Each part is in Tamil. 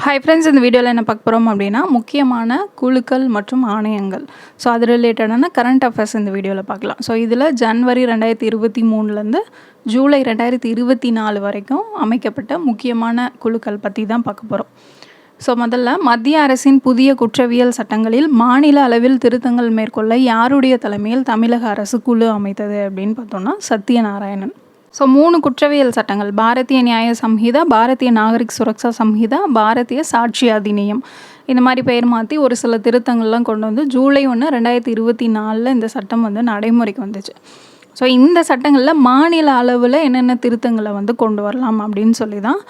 ஹை ஃப்ரெண்ட்ஸ் இந்த வீடியோவில் என்ன பார்க்க போகிறோம் அப்படின்னா முக்கியமான குழுக்கள் மற்றும் ஆணையங்கள். ஸோ அது ரிலேட்டடான கரண்ட் அஃபேர்ஸ் இந்த வீடியோவில் பார்க்கலாம். ஸோ இதில் ஜனவரி ரெண்டாயிரத்தி இருபத்தி மூணுலேருந்து ஜூலை ரெண்டாயிரத்தி இருபத்தி நாலு வரைக்கும் அமைக்கப்பட்ட முக்கியமான குழுக்கள் பற்றி தான் பார்க்க போகிறோம் ஸோ முதல்ல மத்திய அரசின் புதிய குற்றவியல் சட்டங்களில் மாநில அளவில் திருத்தங்கள் மேற்கொள்ள யாருடைய தலைமையில் தமிழக அரசு குழு அமைத்தது அப்படின்னு பார்த்தோம்னா சத்யநாராயணன். ஸோ மூணு குற்றவியல் சட்டங்கள். பாரதிய நியாய சம்ஹிதா பாரதிய நாகரிக் சுரக்ஷா சம்ஹிதா பாரதிய சாட்சி அதிநியம். இந்த மாதிரி பெயர் மாற்றி ஒரு சில திருத்தங்கள்லாம் கொண்டு வந்து ஜூலை ஒன்று ரெண்டாயிரத்தி இருபத்தி நாலில் இந்த சட்டம் வந்து நடைமுறைக்கு வந்துச்சு. ஸோ இந்த சட்டங்களில் மாநில அளவில் என்னென்ன திருத்தங்களை வந்து கொண்டு வரலாம் அப்படின்னு சொல்லி தான்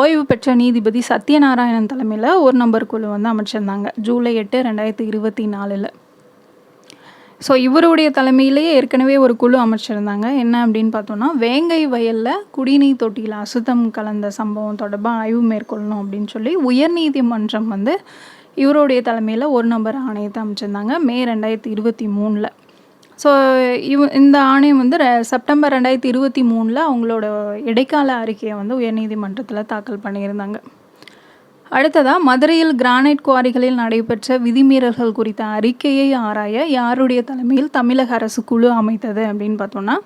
ஓய்வு பெற்ற நீதிபதி சத்யநாராயணன் தலைமையில் ஒரு நம்பர் குழு வந்து அமைச்சிருந்தாங்க ஜூலை எட்டு ரெண்டாயிரத்தி இருபத்தி நாலில். ஸோ இவருடைய தலைமையிலேயே ஏற்கனவே ஒரு குழு அமைச்சிருந்தாங்க. என்ன அப்படின்னு பார்த்தோன்னா வேங்கை வயலில் குடிநீர் தொட்டியில் அசுத்தம் கலந்த சம்பவம் தொடர்பாக ஆய்வு மேற்கொள்ளணும் அப்படின்னு சொல்லி உயர்நீதிமன்றம் வந்து இவருடைய தலைமையில் ஒரு நபர் ஆணையத்தை அமைச்சிருந்தாங்க மே ரெண்டாயிரத்தி இருபத்தி மூணில். ஸோ இவ இந்த ஆணையம் வந்து செப்டம்பர் ரெண்டாயிரத்தி இருபத்தி மூணில் அவங்களோட இடைக்கால அறிக்கையை வந்து உயர்நீதிமன்றத்தில் தாக்கல் பண்ணியிருந்தாங்க. அடுத்ததாக மதுரையில் கிரானைட் குவாரிகளில் நடைபெற்ற விதிமீறல்கள் குறித்த அறிக்கையை ஆராய யாருடைய தலைமையில் தமிழக அரசு குழு அமைத்தது அப்படின்னு பார்த்தோன்னா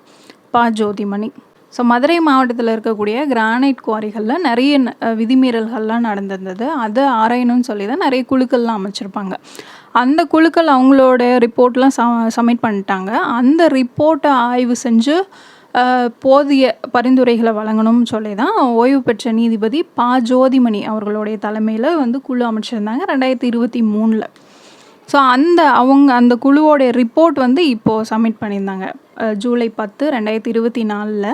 ப. ஜோதிமணி. ஸோ மதுரை மாவட்டத்தில் இருக்கக்கூடிய கிரானைட் குவாரிகளில் நிறைய விதிமீறல்கள்லாம் நடந்திருந்தது. அதை ஆராயணும்னு சொல்லி தான் நிறைய குழுக்கள்லாம் அமைச்சிருப்பாங்க. அந்த குழுக்கள் அவங்களோட ரிப்போர்ட்லாம் ச சப்மிட் பண்ணிட்டாங்க. அந்த ரிப்போர்ட்டை ஆய்வு செஞ்சு போதிய பரிந்துரைகளை வழங்கணும்னு சொல்லி தான் ஓய்வு பெற்ற நீதிபதி பா. ஜோதிமணி அவர்களுடைய தலைமையில் வந்து குழு அமைச்சிருந்தாங்க ரெண்டாயிரத்தி இருபத்தி மூணில். ஸோ அந்த அவங்க அந்த குழுவோடைய ரிப்போர்ட் வந்து இப்போது சப்மிட் பண்ணியிருந்தாங்க. ஜூலை பத்து ரெண்டாயிரத்தி இருபத்தி நாலில்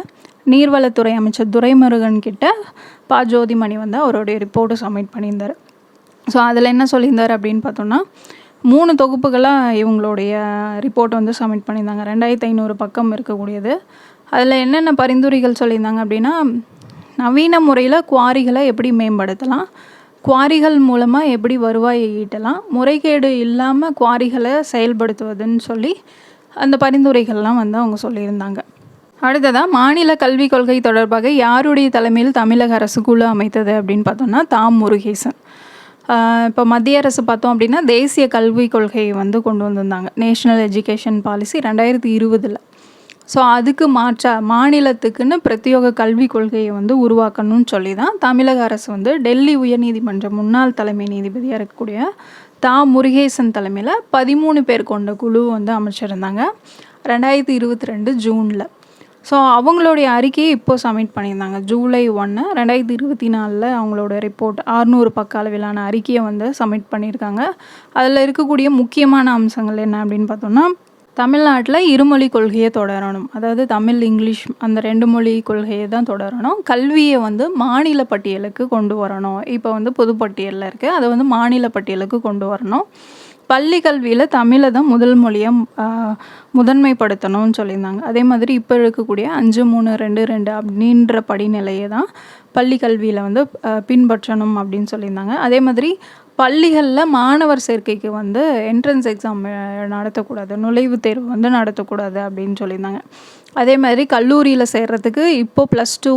நீர்வளத்துறை அமைச்சர் துரைமுருகன் கிட்ட பா. ஜோதிமணி வந்து அவருடைய ரிப்போர்ட்டை சப்மிட் பண்ணியிருந்தார். ஸோ அதில் என்ன சொல்லியிருந்தார் அப்படின்னு பார்த்தோம்னா மூணு தொகுப்புகளாக இவங்களுடைய ரிப்போர்ட் வந்து சப்மிட் பண்ணியிருந்தாங்க. ரெண்டாயிரத்தி ஐநூறு பக்கம் இருக்கக்கூடியது. அதில் என்னென்ன பரிந்துரைகள் சொல்லியிருந்தாங்க அப்படின்னா நவீன முறையில் குவாரிகளை எப்படி மேம்படுத்தலாம் குவாரிகள் மூலமாக எப்படி வருவாயை ஈட்டலாம் முறைகேடு இல்லாமல் குவாரிகளை செயல்படுத்துவதுன்னு சொல்லி அந்த பரிந்துரைகள்லாம் வந்து அவங்க சொல்லியிருந்தாங்க. அடுத்ததாக மாநில கல்விக் கொள்கை தொடர்பாக யாருடைய தலைமையில் தமிழக அரசு குழு அமைத்தது அப்படின்னு பார்த்தோம்னா தாம் முருகேசன். இப்போ மத்திய அரசு பார்த்தோம் அப்படின்னா தேசிய கல்விக் கொள்கையை வந்து கொண்டு வந்திருந்தாங்க. நேஷ்னல் எஜுகேஷன் பாலிசி ரெண்டாயிரத்தி இருபதில். ஸோ அதுக்கு மாற்ற மாநிலத்துக்குன்னு பிரத்யோக கல்விக் கொள்கையை வந்து உருவாக்கணும்னு சொல்லி தான் தமிழக அரசு வந்து டெல்லி உயர்நீதிமன்ற முன்னாள் தலைமை நீதிபதியாக இருக்கக்கூடிய தா. முருகேசன் தலைமையில் பதிமூணு பேர் கொண்ட குழு வந்து அமைச்சிருந்தாங்க. ரெண்டாயிரத்தி இருபத்தி ரெண்டு ஜூனில். ஸோ அவங்களுடைய அறிக்கையை இப்போ சப்மிட் பண்ணியிருந்தாங்க. ஜூலை ஒன்று ரெண்டாயிரத்தி இருபத்தி நாலில் அவங்களோட ரிப்போர்ட் அறுநூறு பக்க அளவிலான அறிக்கையை வந்து சப்மிட் பண்ணியிருக்காங்க. அதில் இருக்கக்கூடிய முக்கியமான அம்சங்கள் என்ன அப்படின்னு பார்த்தோம்னா தமிழ்நாட்டில் இருமொழி கொள்கையை தொடரணும். அதாவது தமிழ் இங்கிலீஷ் அந்த ரெண்டு மொழி கொள்கையை தான் தொடரணும். கல்வியை வந்து மாநில பட்டியலுக்கு கொண்டு வரணும். இப்போ வந்து பொதுப்பட்டியலில் இருக்குது அதை வந்து மாநில பட்டியலுக்கு கொண்டு வரணும். பள்ளி கல்வியில் தமிழை தான் முதல் மொழியாக முதன்மைப்படுத்தணும்னு சொல்லியிருந்தாங்க. அதே மாதிரி இப்போ இருக்கக்கூடிய அஞ்சு மூணு ரெண்டு ரெண்டு அப்படின்ற படிநிலையை தான் பள்ளி கல்வியில் வந்து பின்பற்றணும் அப்படின்னு சொல்லியிருந்தாங்க. அதே மாதிரி பள்ளிகளில் மாணவர் சேர்க்கைக்கு வந்து என்ட்ரன்ஸ் எக்ஸாம் நடத்தக்கூடாது. நுழைவுத் தேர்வு வந்து நடத்தக்கூடாது அப்படின்னு சொல்லியிருந்தாங்க. அதே மாதிரி கல்லூரியில் சேர்கிறதுக்கு இப்போ ப்ளஸ் டூ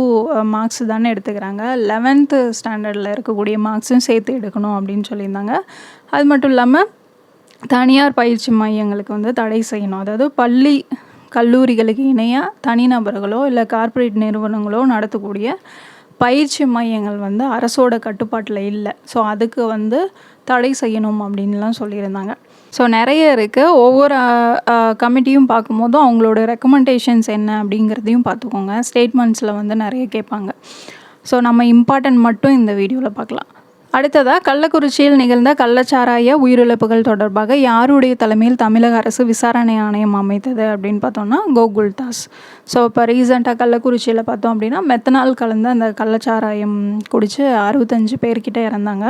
மார்க்ஸ் தானே எடுத்துக்கிறாங்க. லெவன்த்து ஸ்டாண்டர்டில் இருக்கக்கூடிய மார்க்ஸும் சேர்த்து எடுக்கணும் அப்படின்னு சொல்லியிருந்தாங்க. அது மட்டும் இல்லாமல் தனியார் பயிற்சி மையங்களுக்கு வந்து தடை செய்யணும். அதாவது பள்ளி கல்லூரிகளுக்கு இணையாக தனிநபர்களோ இல்லை கார்ப்பரேட் நிறுவனங்களோ நடத்தக்கூடிய பயிற்சி மையங்கள் வந்து அரசோட கட்டுப்பாட்டில் இல்லை. ஸோ அதுக்கு வந்து தடை செய்யணும் அப்படின்லாம் சொல்லியிருந்தாங்க. ஸோ நிறைய இருக்குது ஒவ்வொரு கமிட்டியும் பார்க்கும்போதும் அவங்களோட ரெக்கமெண்டேஷன்ஸ் என்ன அப்படிங்கிறதையும் பார்த்துக்கோங்க. ஸ்டேட்மெண்ட்ஸில் வந்து நிறைய கேட்பாங்க. ஸோ நம்ம இம்பார்ட்டன்ட் மட்டும் இந்த வீடியோவில் பார்க்கலாம். அடுத்ததாக கள்ளக்குறிச்சியில் நிகழ்ந்த கள்ளச்சாராய உயிரிழப்புகள் தொடர்பாக யாருடைய தலைமையில் தமிழக அரசு விசாரணை ஆணையம் அமைத்தது அப்படின்னு பார்த்தோம்னா கோகுல் தாஸ். ஸோ இப்போ ரீசெண்டாக கள்ளக்குறிச்சியில் பார்த்தோம் அப்படின்னா மெத்தனால் கலந்த அந்த கள்ளச்சாராயம் குடித்து அறுபத்தஞ்சு பேர்கிட்ட இறந்தாங்க.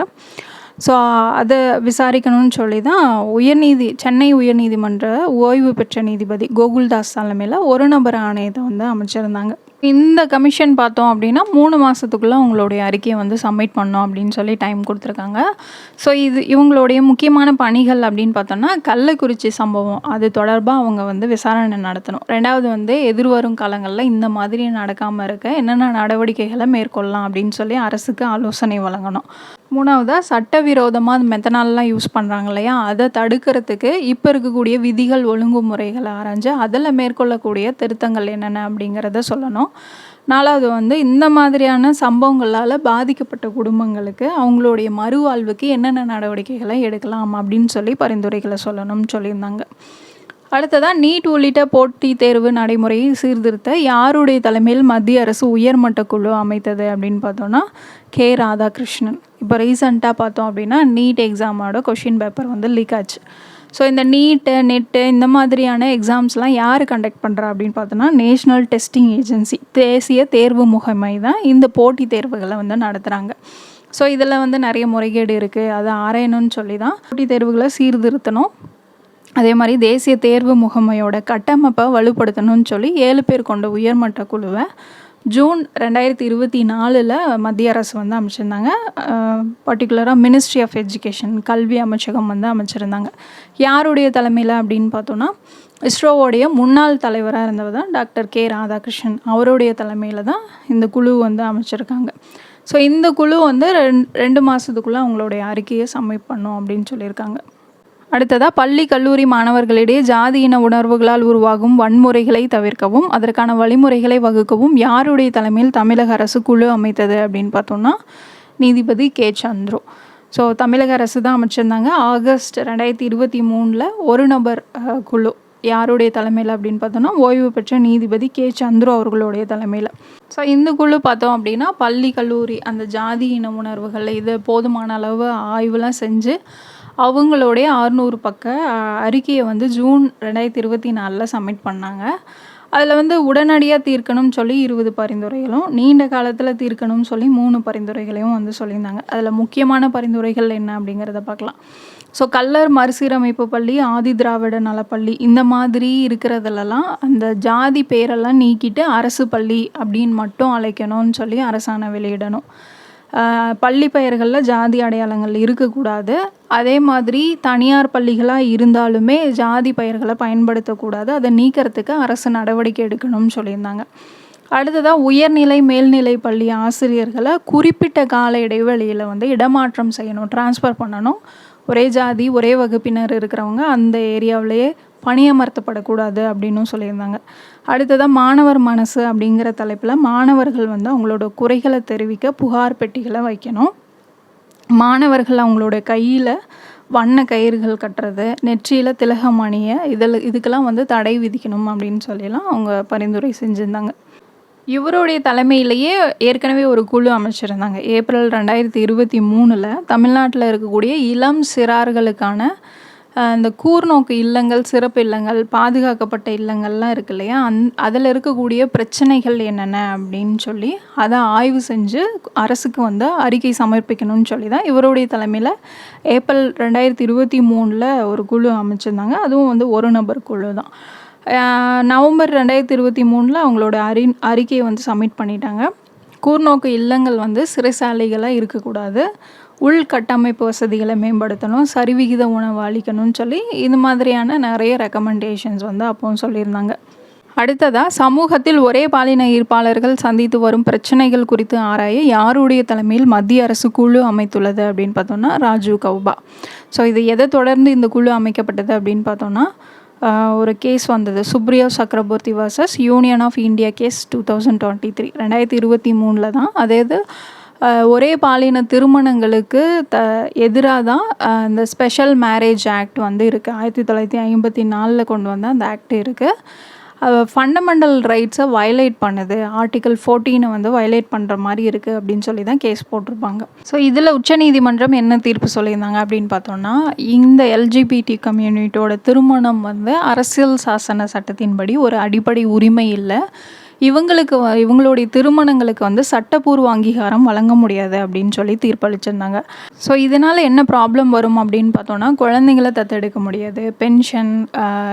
ஸோ அதை விசாரிக்கணும்னு சொல்லி தான் உயர்நீதி சென்னை உயர்நீதிமன்ற ஓய்வு பெற்ற நீதிபதி கோகுல்தாஸ் தலைமையில் ஒரு நபர் ஆணையத்தை வந்து அமைச்சிருந்தாங்க. இந்த கமிஷன் பார்த்தோம் அப்படின்னா மூணு மாதத்துக்குள்ளே அவங்களுடைய அறிக்கையை வந்து சப்மிட் பண்ணோம் அப்படின்னு சொல்லி டைம் கொடுத்துருக்காங்க. ஸோ இது இவங்களுடைய முக்கியமான பணிகள் அப்படின்னு பார்த்தோம்னா கள்ளக்குறிச்சி சம்பவம். அது தொடர்பாக அவங்க வந்து விசாரணை நடத்தணும். ரெண்டாவது வந்து எதிர்வரும் காலங்களில் இந்த மாதிரி நடக்காமல் இருக்க என்னென்ன நடவடிக்கைகளை மேற்கொள்ளலாம் அப்படின்னு சொல்லி அரசுக்கு ஆலோசனை வழங்கணும். மூணாவதாக சட்டவிரோதமாக அந்த மெத்தனால்லாம் யூஸ் பண்ணுறாங்க இல்லையா? அதை தடுக்கிறதுக்கு இப்போ இருக்கக்கூடிய விதிகள் ஒழுங்குமுறைகளை ஆராய்ஞ்சு அதில் மேற்கொள்ளக்கூடிய திருத்தங்கள் என்னென்ன அப்படிங்கிறத சொல்லணும். நாலாவது வந்து இந்த மாதிரியான சம்பவங்களால் பாதிக்கப்பட்ட குடும்பங்களுக்கு அவங்களுடைய மறுவாழ்வுக்கு என்னென்ன நடவடிக்கைகளை எடுக்கலாம் அப்படின்னு சொல்லி பரிந்துரைகளை சொல்லணும்னு சொல்லியிருந்தாங்க. அடுத்ததாக நீட் உள்ளிட்ட போட்டி தேர்வு நடைமுறையை சீர்திருத்த யாருடைய தலைமையில் மத்திய அரசு உயர்மட்ட குழு அமைத்தது அப்படின்னு பார்த்தோன்னா கே ராதாகிருஷ்ணன். இப்போ ரீசண்டாக பார்த்தோம் அப்படின்னா நீட் எக்ஸாமோட கொஷின் பேப்பர் வந்து லீக் ஆச்சு. ஸோ இந்த நீட்டு நெட்டு இந்த மாதிரியான எக்ஸாம்ஸ்லாம் யார் கண்டக்ட் பண்ணுறா அப்படின்னு பார்த்தோன்னா நேஷ்னல் டெஸ்டிங் ஏஜென்சி தேசிய தேர்வு முகமை தான் இந்த போட்டித் தேர்வுகளை வந்து நடத்துகிறாங்க ஸோ இதில் வந்து நிறைய முறைகேடு இருக்குது அதை ஆராயணும்னு சொல்லி தான் போட்டித் தேர்வுகளை சீர்திருத்தணும். அதே மாதிரி தேசிய தேர்வு முகமையோட கட்டமைப்பை வலுப்படுத்தணும்னு சொல்லி ஏழு பேர் கொண்ட உயர்மட்ட குழுவை ஜூன் ரெண்டாயிரத்தி இருபத்தி நாலில் மத்திய அரசு வந்து அமைச்சிருந்தாங்க. பர்டிகுலராக மினிஸ்ட்ரி ஆஃப் எஜுகேஷன் கல்வி அமைச்சகம் வந்து அமைச்சிருந்தாங்க. யாருடைய தலைமையில் அப்படின்னு பார்த்தோன்னா இஸ்ரோவோடைய முன்னாள் தலைவராக இருந்தவர் தான் டாக்டர் கே ராதாகிருஷ்ணன். அவருடைய தலைமையில் தான் இந்த குழு வந்து அமைச்சிருக்காங்க. ஸோ இந்த குழு வந்து ரெண் ரெண்டு மாதத்துக்குள்ளே அவங்களுடைய அறிக்கையை சப்மிட் பண்ணும் அப்படின்னு சொல்லியிருக்காங்க. அடுத்ததாக பள்ளி கல்லூரி மாணவர்களிடையே ஜாதி இன உணர்வுகளால் உருவாகும் வன்முறைகளை தவிர்க்கவும் அதற்கான வழிமுறைகளை வகுக்கவும் யாருடைய தலைமையில் தமிழக அரசு குழு அமைத்தது அப்படின்னு பார்த்தோம்னா நீதிபதி கே. சந்துரு. ஸோ தமிழக அரசு தான் அமைச்சிருந்தாங்க. ஆகஸ்ட் ரெண்டாயிரத்தி இருபத்தி மூணில் ஒரு நபர் குழு யாருடைய தலைமையில் அப்படின்னு பார்த்தோன்னா ஓய்வு பெற்ற நீதிபதி கே. சந்துரு அவர்களுடைய தலைமையில். ஸோ இந்த குழு பார்த்தோம் அப்படின்னா பள்ளி கல்லூரி அந்த ஜாதி இன உணர்வுகள் இது போதுமான அளவு ஆய்வுலாம் செஞ்சு அவங்களுடைய அறுநூறு பக்க அறிக்கையை வந்து ஜூன் ரெண்டாயிரத்தி இருபத்தி நாலில் சப்மிட் பண்ணாங்க. அதில் வந்து உடனடியாக தீர்க்கணும்னு சொல்லி இருபது பரிந்துரைகளும் நீண்ட காலத்தில் தீர்க்கணும்னு சொல்லி மூணு பரிந்துரைகளையும் வந்து சொல்லியிருந்தாங்க. அதில் முக்கியமான பரிந்துரைகள் என்ன அப்படிங்கிறத பார்க்கலாம். ஸோ கல்லர் மறுசீரமைப்பு பள்ளி ஆதி திராவிட நலப்பள்ளி இந்த மாதிரி இருக்கிறதுலலாம் அந்த ஜாதி பேரெல்லாம் நீக்கிட்டு அரசு பள்ளி அப்படின்னு மட்டும் அழைக்கணும்னு சொல்லி அரசாணை வெளியிடணும். பள்ளி பெயர்களில் ஜாதி அடையாளங்கள் இருக்கக்கூடாது. அதே மாதிரி தனியார் பள்ளிகளாக இருந்தாலுமே ஜாதி பெயர்களை பயன்படுத்தக்கூடாது. அதை நீக்கிறதுக்கு அரசு நடவடிக்கை எடுக்கணும்னு சொல்லியிருந்தாங்க. அடுத்ததாக உயர்நிலை மேல்நிலை பள்ளி ஆசிரியர்களை குறிப்பிட்ட கால இடைவெளியில் வந்து இடமாற்றம் செய்யணும் ட்ரான்ஸ்ஃபர் பண்ணணும். ஒரே ஜாதி ஒரே வகுப்பினர் இருக்கிறவங்க அந்த ஏரியாவிலேயே பணியமர்த்தப்படக்கூடாது அப்படின்னும் சொல்லியிருந்தாங்க. அடுத்ததாக மாணவர் மனசு அப்படிங்கிற தலைப்பில் மாணவர்கள் வந்து அவங்களோட குறைகளை தெரிவிக்க புகார் பெட்டிகளை வைக்கணும். மாணவர்கள் அவங்களோட கையில் வண்ண கயிறுகள் கட்டுறது நெற்றியில் திலகம் அணிய இதில் இதுக்கெல்லாம் வந்து தடை விதிக்கணும் அப்படின்னு சொல்லிலாம் அவங்க பரிந்துரை செஞ்சுருந்தாங்க. இவருடைய தலைமையிலேயே ஏற்கனவே ஒரு குழு அமைச்சிருந்தாங்க. ஏப்ரல் ரெண்டாயிரத்தி இருபத்தி மூணில் தமிழ்நாட்டில் இருக்கக்கூடிய இளம் சிறார்களுக்கான இந்த கூர்நோக்கு இல்லங்கள் சிறப்பு இல்லங்கள் பாதுகாக்கப்பட்ட இல்லங்கள்லாம் இருக்கு இல்லையா? அந் அதில் இருக்கக்கூடிய பிரச்சனைகள் என்னென்ன அப்படின்னு சொல்லி அதை ஆய்வு செஞ்சு அரசுக்கு வந்து அறிக்கை சமர்ப்பிக்கணும்னு சொல்லி தான் இவருடைய தலைமையில் ஏப்ரல் ரெண்டாயிரத்தி இருபத்தி மூணில் ஒரு குழு அமைச்சிருந்தாங்க. அதுவும் வந்து ஒரு நபர் குழு தான். நவம்பர் ரெண்டாயிரத்தி இருபத்தி மூணில் அவங்களோட அறி அறிக்கையை வந்து சப்மிட் பண்ணிட்டாங்க. கூர்நோக்கு இல்லங்கள் வந்து சிறைசாலைகளாக இருக்கக்கூடாது. உள்கட்டமைப்பு வசதிகளை மேம்படுத்தணும் சரிவிகித உணவு அளிக்கணும்னு சொல்லி இது மாதிரியான நிறைய ரெக்கமெண்டேஷன்ஸ் வந்து அப்போவும் சொல்லியிருந்தாங்க. அடுத்ததாக சமூகத்தில் ஒரே பாலின ஈர்ப்பாளர்கள் சந்தித்து வரும் பிரச்சனைகள் குறித்து ஆராய யாருடைய தலைமையில் மத்திய அரசு குழு அமைத்துள்ளது அப்படின்னு பார்த்தோம்னா ராஜீவ் கௌபா. ஸோ இது எதை தொடர்ந்து இந்த குழு அமைக்கப்பட்டது அப்படின்னு பார்த்தோம்னா ஒரு கேஸ் வந்தது. Supriyo Chakraborty versus Union of India case two thousand twenty three ரெண்டாயிரத்தி இருபத்தி மூணில் தான் அதே இது ஒரே பாலின திருமணங்களுக்கு த எதிராக தான் இந்த ஸ்பெஷல் மேரேஜ் ஆக்ட் வந்து இருக்குது ஆயிரத்தி தொள்ளாயிரத்தி ஐம்பத்தி நாலில் கொண்டு வந்த அந்த ஆக்ட் இருக்குது ஃபண்டமெண்டல் ரைட்ஸை வயலேட் பண்ணுது. ஆர்டிகல் ஃபோர்டீனை வந்து வயலேட் பண்ணுற மாதிரி இருக்குது அப்படின்னு சொல்லி தான் கேஸ் போட்டிருப்பாங்க. ஸோ இதில் உச்சநீதிமன்றம் என்ன தீர்ப்பு சொல்லியிருந்தாங்க அப்படின்னு பார்த்தோம்னா இந்த எல்ஜிபிடி கம்யூனிட்டியோட திருமணம் வந்து அரசியல் சாசன சட்டத்தின்படி ஒரு அடிப்படை உரிமை இல்லை. இவங்களுக்கு வ- இவங்களுடைய திருமணங்களுக்கு வந்து சட்டப்பூர்வ அங்கீகாரம் வழங்க முடியாது அப்படின்னு சொல்லி தீர்ப்பளிச்சிருந்தாங்க. ஸோ இதனால் என்ன ப்ராப்ளம் வரும் அப்படின்னு பார்த்தோன்னா குழந்தைங்கள தத்தெடுக்க முடியாது பென்ஷன்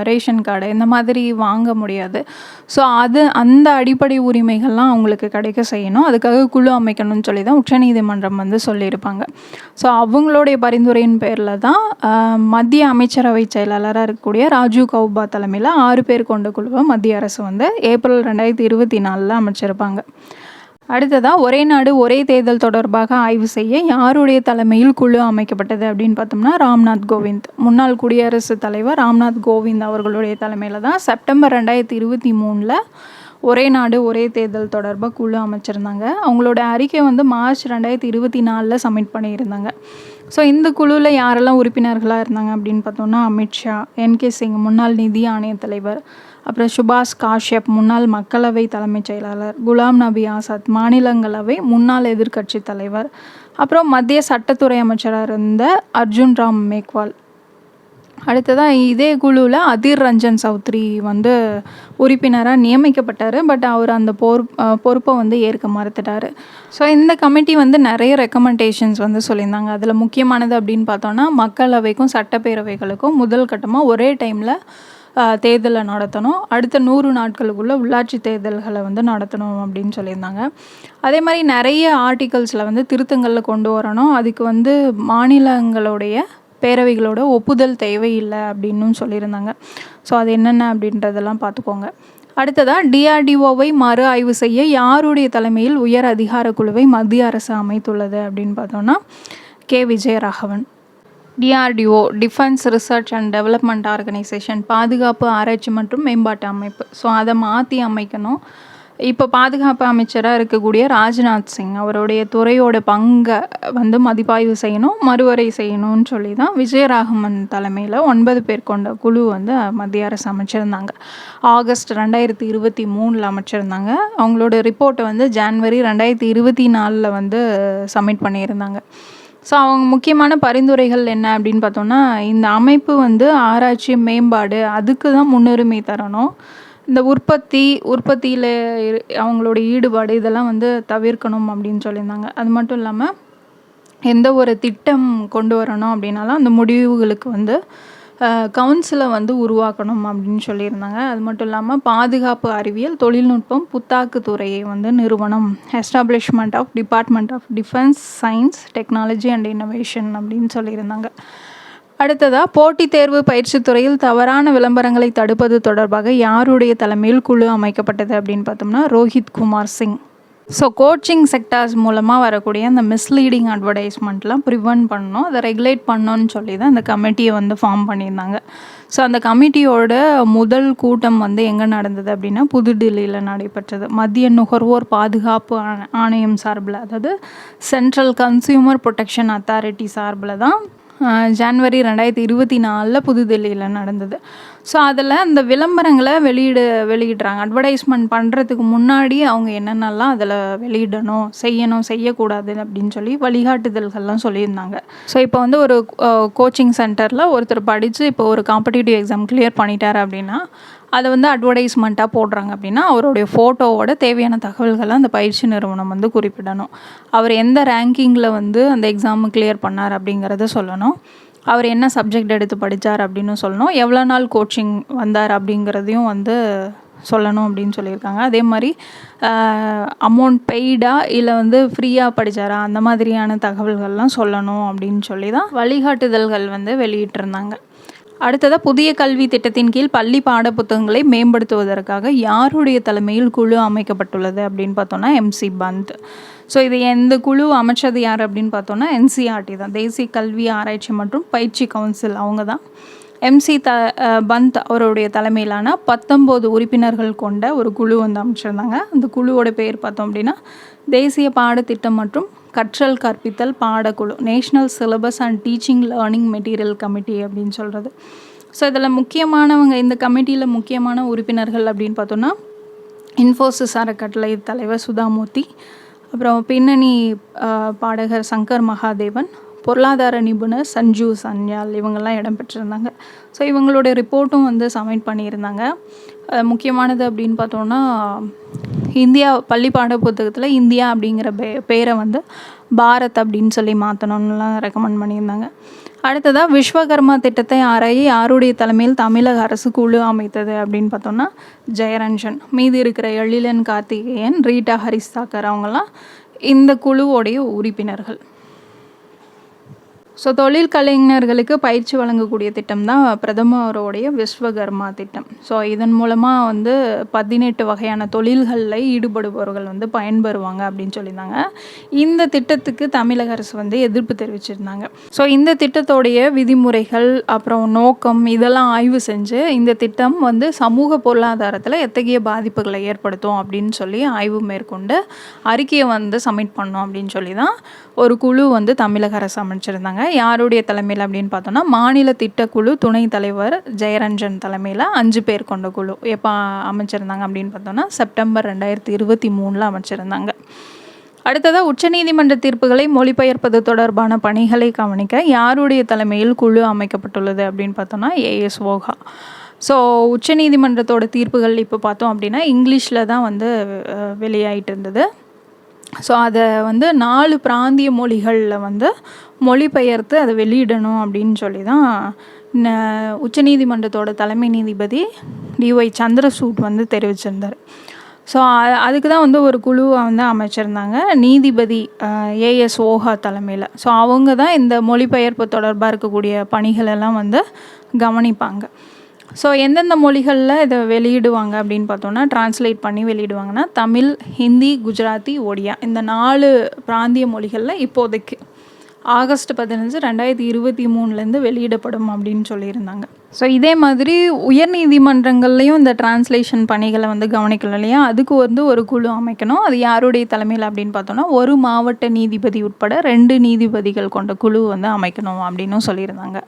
ரேஷன் கார்டு இந்த மாதிரி வாங்க முடியாது. ஸோ அது அந்த அடிப்படை உரிமைகள்லாம் அவங்களுக்கு கிடைக்க செய்யணும். அதுக்காக குழு அமைக்கணும்னு சொல்லி தான் உச்சநீதிமன்றம் வந்து சொல்லியிருப்பாங்க. ஸோ அவங்களுடைய பரிந்துரையின் பேரில் தான் மத்திய அமைச்சரவை செயலாளராக இருக்கக்கூடிய ராஜீவ் கௌபா தலைமையில் ஆறு பேர் கொண்ட குழுவை மத்திய அரசு வந்து ஏப்ரல் ரெண்டாயிரத்தி இருபத்தி நாலில் அமைச்சிருப்பாங்க. அடுத்ததாக ஒரே நாடு ஒரே தேர்தல் தொடர்பாக ஆய்வு செய்ய யாருடைய தலைமையில் குழு அமைக்கப்பட்டது அப்படின்னு பார்த்தோம்னா ராம்நாத் கோவிந்த். முன்னாள் குடியரசுத் தலைவர் ராம்நாத் கோவிந்த் அவர்களுடைய தலைமையில் தான் செப்டம்பர் ரெண்டாயிரத்தி இருபத்தி மூணில் ஒரே நாடு ஒரே தேர்தல் தொடர்பாக குழு அமைச்சிருந்தாங்க. அவங்களோட அறிக்கை வந்து மார்ச் ரெண்டாயிரத்தி இருபத்தி நாலில் சப்மிட் பண்ணியிருந்தாங்க. ஸோ இந்த குழுவில் யாரெல்லாம் உறுப்பினர்களாக இருந்தாங்க அப்படின்னு பார்த்தோம்னா அமித்ஷா என் கே சிங் முன்னாள் நிதி ஆணைய தலைவர் அப்புறம் சுபாஷ் காஷ்யப் முன்னாள் மக்களவை தலைமைச் செயலாளர் குலாம் நபி ஆசாத் மாநிலங்களவை முன்னாள் எதிர்க்கட்சி தலைவர் அப்புறம் மத்திய சட்டத்துறை அமைச்சராக இருந்த அர்ஜுன் ராம் மேக்வால். அடுத்ததாக இதே குழுவில் அதிர் ரஞ்சன் சௌத்ரி வந்து உறுப்பினராக நியமிக்கப்பட்டார். பட் அவர் அந்த பொறு பொறுப்பை வந்து ஏற்க மறுத்துட்டார். ஸோ இந்த கமிட்டி வந்து நிறைய ரெக்கமெண்டேஷன்ஸ் வந்து சொல்லியிருந்தாங்க. அதில் முக்கியமானது அப்படின்னு பார்த்தோன்னா மக்களவைக்கும் சட்டப்பேரவைகளுக்கும் முதல் கட்டமாக ஒரே டைமில் தேர்தலை நடத்தணும். அடுத்த நூறு நாட்களுக்குள்ளே உள்ளாட்சி தேர்தல்களை வந்து நடத்தணும் அப்படின்னு சொல்லியிருந்தாங்க. அதே மாதிரி நிறைய ஆர்டிகல்ஸில் வந்து திருத்தங்களில் கொண்டு வரணும். அதுக்கு வந்து மாநிலங்களுடைய பேரவைகளோட ஒப்புதல் தேவையில்லை அப்படின்னும் சொல்லியிருந்தாங்க. ஸோ அது என்னென்ன அப்படின்றதெல்லாம் பார்த்துக்கோங்க. அடுத்ததாக டிஆர்டிஓவை மறு ஆய்வு செய்ய யாருடைய தலைமையில் உயர் அதிகார குழுவை மத்திய அரசு அமைத்துள்ளது அப்படின்னு பார்த்தோன்னா K. Vijayaraghavan. DRDO defence research and development organisation பாதுகாப்பு ஆராய்ச்சி மற்றும் மேம்பாட்டு அமைப்பு. ஸோ அதை மாற்றி அமைக்கணும். இப்போ பாதுகாப்பு அமைச்சராக இருக்கக்கூடிய ராஜ்நாத் சிங் அவருடைய துறையோட பங்கை வந்து மதிப்பாய்வு செய்யணும் மறுவரை செய்யணும்னு சொல்லி தான் விஜயராகவன் தலைமையில் ஒன்பது பேர் கொண்ட குழு வந்து மத்திய அரசு அமைச்சிருந்தாங்க. ஆகஸ்ட் ரெண்டாயிரத்தி இருபத்தி மூணில் அமைச்சிருந்தாங்க. அவங்களோட ரிப்போர்ட்டை வந்து ஜான்வரி ரெண்டாயிரத்தி இருபத்தி நாலில் வந்து சப்மிட் பண்ணியிருந்தாங்க. ஸோ அவங்க முக்கியமான பரிந்துரைகள் என்ன அப்படின்னு பார்த்தோன்னா இந்த அமைப்பு வந்து ஆராய்ச்சி மேம்பாடு அதுக்கு தான் முன்னுரிமை தரணும். இந்த உற்பத்தி உற்பத்தியில் அவங்களோட ஈடுபாடு இதெல்லாம் வந்து தவிர்க்கணும் அப்படின்னு சொல்லியிருந்தாங்க. அது மட்டும் இல்லாமல் எந்த ஒரு திட்டம் கொண்டு வரணும் அப்படின்னாலும் அந்த முடிவுகளுக்கு வந்து கவுன்சிலை வந்து உருவாக்கணும் அப்படின்னு சொல்லியிருந்தாங்க. அது மட்டும் இல்லாமல் பாதுகாப்பு அறிவியல் தொழில்நுட்பம் புத்தாக்கு துறையை வந்து நிறுவனம் establishment of department of defence science technology and innovation அப்படின்னு சொல்லியிருந்தாங்க. அடுத்ததாக போட்டித் தேர்வு பயிற்சி துறையில் தவறான விளம்பரங்களை தடுப்பது தொடர்பாக யாருடைய தலைமையில் குழு அமைக்கப்பட்டது அப்படின்னு பார்த்தோம்னா Rohit Kumar Singh. So coaching sectors மூலமாக வரக்கூடிய அந்த மிஸ்லீடிங் அட்வர்டைஸ்மெண்ட்லாம் ப்ரிவென்ட் பண்ணணும் அதை ரெகுலேட் பண்ணணும்னு சொல்லி தான் இந்த கமிட்டியை வந்து ஃபார்ம் பண்ணியிருந்தாங்க. ஸோ அந்த கமிட்டியோட முதல் கூட்டம் வந்து எங்கே நடந்தது அப்படின்னா புதுடில்லியில் நடைபெற்றது. மத்திய நுகர்வோர் பாதுகாப்பு ஆணையம் சார்பில் அதாவது சென்ட்ரல் கன்சியூமர் ப்ரொடெக்ஷன் அத்தாரிட்டி சார்பில் தான் ஜான்வரி ரெண்டாயிரத்தி இருபத்தி நாலில் புதுதில்லியில் நடந்தது. ஸோ அதில் அந்த விளம்பரங்களை வெளியிட வெளியிடுறாங்க. அட்வர்டைஸ்மெண்ட் பண்ணுறதுக்கு முன்னாடி அவங்க என்னென்னலாம் அதில் வெளியிடணும் செய்யணும் செய்யக்கூடாது அப்படின்னு சொல்லி வழிகாட்டுதல்கள்லாம் சொல்லியிருந்தாங்க. ஸோ இப்போ வந்து ஒரு கோச்சிங் சென்டரில் ஒருத்தர் படித்து இப்போ ஒரு காம்படிட்டிவ் எக்ஸாம் கிளியர் பண்ணிட்டார் அப்படின்னா அதை வந்து அட்வர்டைஸ்மெண்ட்டாக போடுறாங்க அப்படின்னா அவருடைய ஃபோட்டோவோட தேவையான தகவல்களை அந்த பயிற்சி நிறுவனம் வந்து குறிப்பிடணும். அவர் எந்த ரேங்கிங்கில் வந்து அந்த எக்ஸாமு கிளியர் பண்ணார் அப்படிங்கிறத சொல்லணும். அவர் என்ன சப்ஜெக்ட் எடுத்து படித்தார் அப்படின்னு சொல்லணும். எவ்வளோ நாள் கோச்சிங் வந்தார் அப்படிங்கிறதையும் வந்து சொல்லணும் அப்படின்னு சொல்லியிருக்காங்க. அதே மாதிரி அமௌண்ட் பெய்டா இல்லை வந்து ஃப்ரீயாக படித்தாரா அந்த மாதிரியான தகவல்கள்லாம் சொல்லணும் அப்படின்னு சொல்லி தான் வழிகாட்டுதல்கள் வந்து வெளியிட்டிருந்தாங்க. அடுத்ததாக புதிய கல்வி திட்டத்தின் கீழ் பள்ளி பாட புத்தகங்களை மேம்படுத்துவதற்காக யாருடைய தலைமையில் குழு அமைக்கப்பட்டுள்ளது அப்படின்னு பார்த்தோன்னா எம்சி பந்த். ஸோ இது எந்த குழு அமைச்சது யார் அப்படின்னு பார்த்தோன்னா என்சிஆர்டி தான். தேசிய கல்வி ஆராய்ச்சி மற்றும் பயிற்சி கவுன்சில் அவங்க தான். எம்சி த பந்த் அவருடைய தலைமையிலான பத்தொம்போது உறுப்பினர்கள் கொண்ட ஒரு குழு வந்து அமைச்சிருந்தாங்க. அந்த குழுவோட பேர் பார்த்தோம் அப்படின்னா தேசிய பாடத்திட்டம் மற்றும் கற்றல் கற்பித்தல் பாடக்குழு national syllabus and teaching learning material committee அப்படின்னு சொல்கிறது ஸோ இதில் முக்கியமானவங்க இந்த கமிட்டியில் முக்கியமான உறுப்பினர்கள் அப்படின்னு பார்த்தோன்னா இன்ஃபோசிஸ் அறக்கட்டளை தலைவர் சுதாமூர்த்தி அப்புறம் பின்னணி பாடகர் சங்கர் மகாதேவன் பொருளாதார நிபுணர் சஞ்சு சன்யால் இவங்கெல்லாம் இடம்பெற்றிருந்தாங்க ஸோ இவங்களுடைய ரிப்போர்ட்டும் வந்து சப்மிட் பண்ணியிருந்தாங்க. முக்கியமானது அப்படின்னு பார்த்தோன்னா இந்தியா பள்ளி பாட புத்தகத்தில் இந்தியா அப்படிங்கிற பே பேரை வந்து பாரத் அப்படின்னு சொல்லி மாற்றணும்லாம் ரெக்கமெண்ட் பண்ணியிருந்தாங்க. அடுத்ததாக விஸ்வகர்மா திட்டத்தை ஆராயி யாருடைய தலைமையில் தமிழக அரசு குழு அமைத்தது அப்படின்னு பார்த்தோம்னா ஜெயரஞ்சன். மீதி இருக்கிற எழிலன் கார்த்திகேயன் ரீட்டா ஹரிஸ் தாக்கர் அவங்கெல்லாம் இந்த குழுவோடைய உறுப்பினர்கள். ஸோ தொழில் கலைஞர்களுக்கு பயிற்சி வழங்கக்கூடிய திட்டம் தான் பிரதமருடைய விஸ்வகர்மா திட்டம். ஸோ இதன் மூலமாக வந்து பதினெட்டு வகையான தொழில்களில் ஈடுபடுபவர்கள் வந்து பயன்பெறுவாங்க அப்படின்னு சொல்லியிருந்தாங்க. இந்த திட்டத்துக்கு தமிழக அரசு வந்து எதிர்ப்பு தெரிவிச்சிருந்தாங்க. ஸோ இந்த திட்டத்தோடைய விதிமுறைகள் அப்புறம் நோக்கம் இதெல்லாம் ஆய்வு செஞ்சு இந்த திட்டம் வந்து சமூக பொருளாதாரத்தில் எத்தகைய பாதிப்புகளை ஏற்படுத்தும் அப்படின்னு சொல்லி ஆய்வு மேற்கொண்டு அறிக்கையை வந்து சப்மிட் பண்ணோம் அப்படின்னு சொல்லி தான் ஒரு குழு வந்து தமிழக அரசு அமைச்சிருந்தாங்க. யாருடைய தலைமையில் அப்படின்னு பார்த்தோன்னா மாநில திட்டக்குழு துணைத் தலைவர் ஜெயரஞ்சன் தலைமையில் அஞ்சு பேர் கொண்ட குழு. எப்போ அமைச்சிருந்தாங்க அப்படின்னு பார்த்தோன்னா செப்டம்பர் ரெண்டாயிரத்தி இருபத்தி மூணில் அமைச்சிருந்தாங்க. அடுத்ததாக உச்சநீதிமன்ற தீர்ப்புகளை மொழிபெயர்ப்பது தொடர்பான பணிகளை கவனிக்க யாருடைய தலைமையில் குழு அமைக்கப்பட்டுள்ளது அப்படின்னு பார்த்தோன்னா ஏஎஸ் ஓகா. ஸோ உச்சநீதிமன்றத்தோட தீர்ப்புகள் இப்போ பார்த்தோம் அப்படின்னா இங்கிலீஷில் தான் வந்து வெளியாகிட்டு வெளியாயிட்டு இருந்தது. ஸோ அதை வந்து நாலு பிராந்திய மொழிகளில் வந்து மொழிபெயர்த்து அதை வெளியிடணும் அப்படின்னு சொல்லி தான் உச்சநீதிமன்றத்தோட தலைமை நீதிபதி டிஒய் சந்திரசூட் வந்து தெரிவிச்சிருந்தார். ஸோ அதுக்கு தான் வந்து ஒரு குழுவை வந்து அமைச்சிருந்தாங்க. நீதிபதி ஏஎஸ் ஓஹா தலைமையில். ஸோ அவங்க தான் இந்த மொழிபெயர்ப்பு தொடர்பாக இருக்கக்கூடிய பணிகளெல்லாம் வந்து கவனிப்பாங்க. ஸோ எந்தெந்த மொழிகளில் இதை வெளியிடுவாங்க அப்படின்னு பார்த்தோன்னா டிரான்ஸ்லேட் பண்ணி வெளியிடுவாங்கன்னா தமிழ் ஹிந்தி குஜராத்தி ஒடியா இந்த நாலு பிராந்திய மொழிகளில் இப்போதைக்கு. ஆகஸ்ட் பதினஞ்சு ரெண்டாயிரத்தி இருபத்தி மூணுலேருந்து வெளியிடப்படும் அப்படின்னு சொல்லியிருந்தாங்க. ஸோ இதே மாதிரி உயர்நீதிமன்றங்கள்லேயும் இந்த டிரான்ஸ்லேஷன் பணிகளை வந்து கவனிக்கணும் இல்லையா? அதுக்கு வந்து ஒரு குழு அமைக்கணும். அது யாருடைய தலைமையில் அப்படின்னு பார்த்தோன்னா ஒரு மாவட்ட நீதிபதி உட்பட ரெண்டு நீதிபதிகள் கொண்ட குழு வந்து அமைக்கணும் அப்படின்னும் சொல்லியிருந்தாங்க.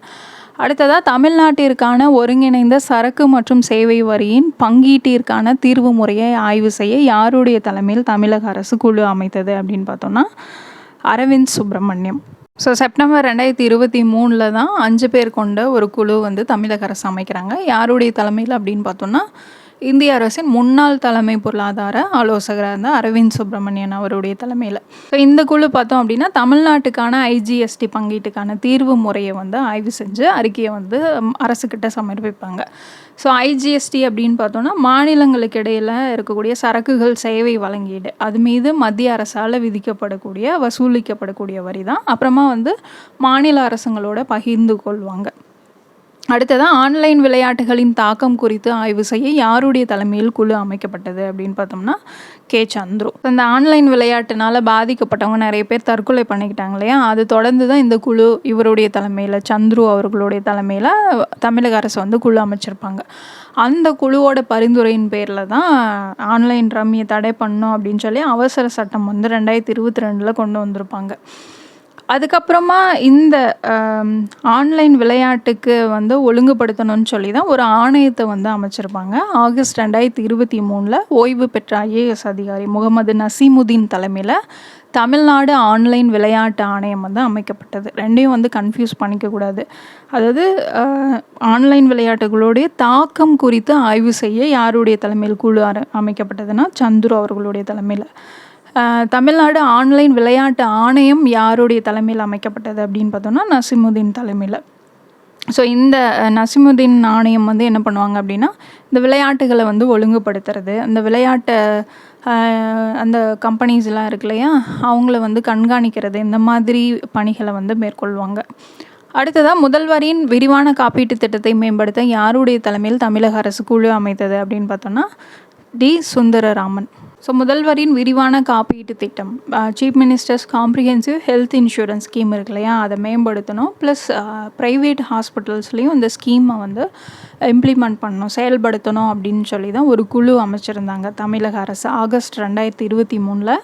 அடுத்ததாக தமிழ்நாட்டிற்கான ஒருங்கிணைந்த சரக்கு மற்றும் சேவை வரியின் பங்கீட்டிற்கான தீர்வு முறையை ஆய்வு செய்ய யாருடைய தலைமையில் தமிழக அரசு குழு அமைத்தது அப்படின்னு பார்த்தோன்னா அரவிந்த் சுப்பிரமணியம். ஸோ செப்டம்பர் ரெண்டாயிரத்தி இருபத்தி மூணில் தான் அஞ்சு பேர் கொண்ட ஒரு குழு வந்து தமிழக அரசு அமைக்கிறாங்க. யாருடைய தலைமையில் அப்படின்னு பார்த்தோன்னா இந்திய அரசின் முன்னாள் தலைமை பொருளாதார ஆலோசகராக இருந்த அரவிந்த் சுப்பிரமணியன் அவருடைய தலைமையில். ஸோ இந்த குழு பார்த்தோம் அப்படின்னா தமிழ்நாட்டுக்கான ஐஜிஎஸ்டி பங்கீட்டுக்கான தீர்வு முறையை வந்து ஆய்வு செஞ்சு அறிக்கையை வந்து அரசுக்கிட்ட சமர்ப்பிப்பாங்க. ஸோ ஐஜிஎஸ்டி அப்படின்னு பார்த்தோன்னா மாநிலங்களுக்கு இடையில் இருக்கக்கூடிய சரக்குகள் சேவை வழங்கீடு அது மீது மத்திய அரசால் விதிக்கப்படக்கூடிய வசூலிக்கப்படக்கூடிய வரி தான் அப்புறமா வந்து மாநில அரசுங்களோட பகிர்ந்து கொள்வாங்க. அடுத்ததாக ஆன்லைன் விளையாட்டுகளின் தாக்கம் குறித்து ஆய்வு செய்ய யாருடைய தலைமையில் குழு அமைக்கப்பட்டது அப்படின்னு பார்த்தோம்னா கே. சந்துரு. இந்த ஆன்லைன் விளையாட்டுனால பாதிக்கப்பட்டவங்க நிறைய பேர் தற்கொலை பண்ணிக்கிட்டாங்க இல்லையா? அது தொடர்ந்து தான் இந்த குழு இவருடைய தலைமையில் சந்துரு அவர்களுடைய தலைமையில் தமிழக அரசு வந்து குழு அமைச்சிருப்பாங்க. அந்த குழுவோட பரிந்துரையின் பேரில் தான் ஆன்லைன் ரம்மியை தடை பண்ணும் அப்படின்னு சொல்லி அவசர சட்டம் வந்து ரெண்டாயிரத்தி இருபத்தி ரெண்டில் கொண்டு வந்திருப்பாங்க. அதுக்கப்புறமா இந்த ஆன்லைன் விளையாட்டுக்கு வந்து ஒழுங்குபடுத்தணும்னு சொல்லி தான் ஒரு ஆணையத்தை வந்து அமைச்சிருப்பாங்க. ஆகஸ்ட் ரெண்டாயிரத்தி இருபத்தி மூணில் ஓய்வு பெற்ற ஐஏஎஸ் அதிகாரி முகமது நசீமுதீன் தலைமையில் தமிழ்நாடு ஆன்லைன் விளையாட்டு ஆணையம் வந்து அமைக்கப்பட்டது. ரெண்டையும் வந்து கன்ஃபியூஸ் பண்ணிக்கக்கூடாது அதாவது ஆன்லைன் விளையாட்டுகளுடைய தாக்கம் குறித்து ஆய்வு செய்ய யாருடைய தலைமையில் குழு அமைக்கப்பட்டதுன்னா சந்துரு அவர்களுடைய தலைமையில். தமிழ்நாடு ஆன்லைன் விளையாட்டு ஆணையம் யாருடைய தலைமையில் அமைக்கப்பட்டது அப்படின்னு பார்த்தோம்னா நசிமுதீன் தலைமையில். ஸோ இந்த நசிமுதீன் ஆணையம் வந்து என்ன பண்ணுவாங்க அப்படின்னா இந்த விளையாட்டுகளை வந்து ஒழுங்குபடுத்துறது அந்த விளையாட்டை அந்த கம்பெனிஸ்லாம் இருக்கு இல்லையா அவங்கள வந்து கண்காணிக்கிறது இந்த மாதிரி பணிகளை வந்து மேற்கொள்வாங்க. அடுத்ததாக முதல்வரின் விரிவான காப்பீட்டு திட்டத்தை மேம்படுத்த யாருடைய தலைமையில் தமிழக அரசு குழு அமைத்தது அப்படின்னு பார்த்தோன்னா டி. சுந்தரராமன். ஸோ முதல்வரின் விரிவான காப்பீட்டு திட்டம். Chief ministers comprehensive health insurance scheme இருக்கு இல்லையா? அதை மேம்படுத்தணும். ப்ளஸ் ப்ரைவேட் ஹாஸ்பிட்டல்ஸ்லேயும் இந்த ஸ்கீமை வந்து இம்ப்ளிமெண்ட் பண்ணணும் செயல்படுத்தணும் அப்படின்னு சொல்லி தான் ஒரு குழு அமைச்சிருந்தாங்க தமிழக அரசு. ஆகஸ்ட் ரெண்டாயிரத்தி இருபத்தி மூணில்